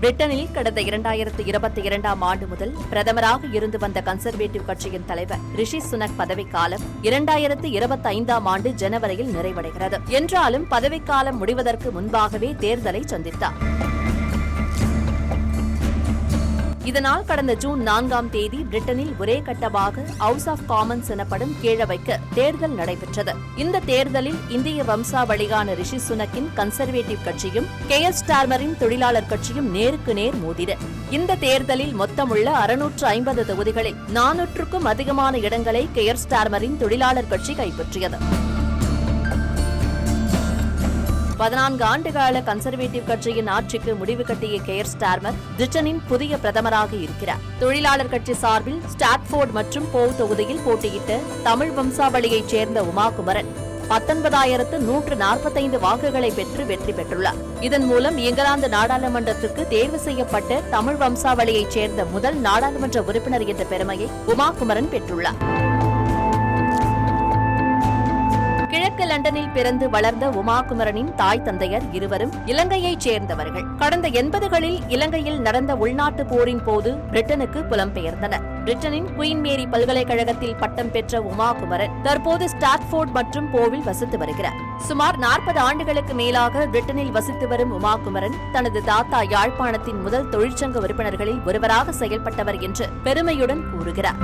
பிரிட்டனில் கடந்த இரண்டாயிரத்து இருபத்தி இரண்டாம் ஆண்டு முதல் பிரதமராக இருந்து வந்த கன்சர்வேட்டிவ் கட்சியின் தலைவர் ரிஷி சுனக் பதவிக்காலம் இரண்டாயிரத்து இருபத்தி ஐந்தாம் ஆண்டு ஜனவரியில் நிறைவடைகிறது. என்றாலும் பதவிக்காலம் முடிவதற்கு முன்பாகவே தேர்தலை சந்தித்தார். இதனால் கடந்த ஜூன் நான்காம் தேதி பிரிட்டனில் ஒரே கட்டமாக ஹவுஸ் ஆஃப் காமன்ஸ் எனப்படும் கீழவைக்கு தேர்தல் நடைபெற்றது. இந்த தேர்தலில் இந்திய வம்சாவளியான ரிஷி சுனக்கின் கன்சர்வேட்டிவ் கட்சியும் கே. எஸ். ஸ்டார்மரின் தொழிலாளர் கட்சியும் நேருக்கு நேர் மோதின. இந்த தேர்தலில் மொத்தமுள்ள அறுநூற்று ஐம்பது தொகுதிகளில் நானூற்றுக்கும் அதிகமான இடங்களை கேயர் ஸ்டார்மரின் தொழிலாளர் கட்சி கைப்பற்றியது. பதினான்கு ஆண்டுகால கன்சர்வேட்டிவ் கட்சியின் ஆட்சிக்கு முடிவு கட்டிய கேர் ஸ்டார்மர் பிரிட்டனின் புதிய பிரதமராக இருக்கிறார். தொழிலாளர் கட்சி சார்பில் ஸ்டாட்ஃபோர்ட் மற்றும் போவ் தொகுதியில் போட்டியிட்ட தமிழ் வம்சாவளியைச் சேர்ந்த உமாகுமரன் பத்தொன்பதாயிரத்து நூற்று நாற்பத்தைந்து வாக்குகளை பெற்று வெற்றி பெற்றுள்ளார். இதன் மூலம் இங்கிலாந்து நாடாளுமன்றத்திற்கு தேர்வு செய்யப்பட்ட தமிழ் வம்சாவளியைச் சேர்ந்த முதல் நாடாளுமன்ற உறுப்பினர் என்ற பெருமையை உமாகுமரன் பெற்றுள்ளார். லண்டனில் பிறந்து வளர்ந்த உமாகுமரனின் தாய் தந்தையர் இருவரும் இலங்கையைச் சேர்ந்தவர்கள். கடந்த எண்பதுகளில் இலங்கையில் நடந்த உள்நாட்டு போரின் போது பிரிட்டனுக்கு புலம்பெயர்ந்தனர். பிரிட்டனின் குயின் மேரி பல்கலைக்கழகத்தில் பட்டம் பெற்ற உமாகுமரன் தற்போது ஸ்டாட்ஃபோர்ட் மற்றும் போவில் வசித்து வருகிறார். சுமார் நாற்பது ஆண்டுகளுக்கு மேலாக பிரிட்டனில் வசித்து வரும் உமாகுமரன் தனது தாத்தா யாழ்ப்பாணத்தின் முதல் தொழிற்சங்க உறுப்பினர்களில் ஒருவராக செயல்பட்டவர் என்று பெருமையுடன் கூறுகிறார்.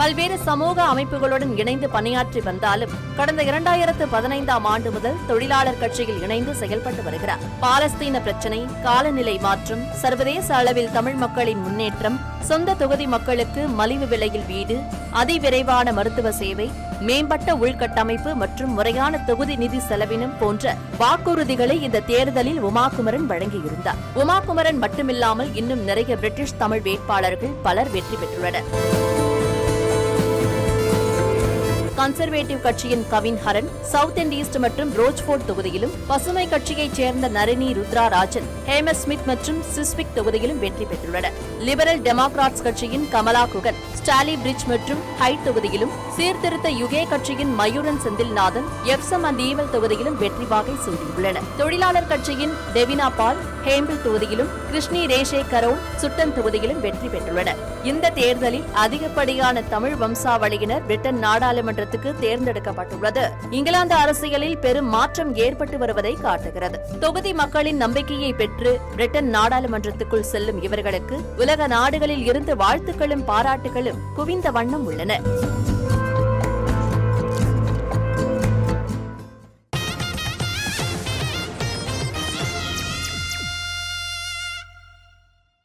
பல்வேறு சமூக அமைப்புகளுடன் இணைந்து பணியாற்றி வந்தாலும் கடந்த இரண்டாயிரத்து பதினைந்தாம் ஆண்டு முதல் தொழிலாளர் கட்சியில் இணைந்து செயல்பட்டு வருகிறார். பாலஸ்தீன பிரச்சினை காலநிலை மாற்றம் சர்வதேச அளவில் தமிழ் மக்களின் முன்னேற்றம் சொந்த தொகுதி மக்களுக்கு மலிவு விலையில் வீடு அதிவிரைவான மருத்துவ சேவை மேம்பட்ட உள்கட்டமைப்பு மற்றும் முறையான தொகுதி நிதி செலவினம் போன்ற வாக்குறுதிகளை இந்த தேர்தலில் உமாகுமரன் வழங்கியிருந்தார். உமாகுமரன் மட்டுமில்லாமல் இன்னும் நிறைய பிரிட்டிஷ் தமிழ் வேட்பாளர்கள் பலர் வெற்றி பெற்றுள்ளனர். கன்சர்வேட்டிவ் கட்சியின் Kavin Haran south and east மற்றும் ரோஜ்போர்ட் தொகுதியிலும் பசுமை கட்சியைச் சேர்ந்த நரினி ருத்ரா ராஜன் ஹேமர் ஸ்மித் மற்றும் சிஸ்விக் தொகுதியிலும் வெற்றி பெற்றுள்ளனர். லிபரல் டெமோக்ராட்ஸ் கட்சியின் கமலா குகன் ஸ்டாலி பிரிட்ஜ் மற்றும் ஹைட் தொகுதியிலும் சீர்திருத்த யுகே கட்சியின் Mayuran Senthilnathan Epsom and Ewell தொகுதியிலும் வெற்றி வாகை சூடியுள்ளனர். தொழிலாளர் கட்சியின் டெவினா பால் ஹேம்பிள் தொகுதியிலும் கிருஷ்ணி ரேஷே கரோன் சுட்டன் தொகுதியிலும் வெற்றி பெற்றுள்ளனர். இந்த தேர்தலில் அதிகப்படியான தமிழ் வம்சாவளியினர் பிரிட்டன் நாடாளுமன்றத்துக்கு தேர்ந்தெடுக்கப்பட்டுள்ளது. இங்கிலாந்து அரசியலில் பெரும் மாற்றம் ஏற்பட்டு வருவதை காட்டுகிறது. தொகுதி மக்களின் நம்பிக்கையை பெற்று பிரிட்டன் நாடாளுமன்றத்துக்குள் செல்லும் இவர்களுக்கு உலக நாடுகளில் இருந்து வாழ்த்துக்களும் பாராட்டுகளும் குவிந்த வண்ணம் உள்ளன.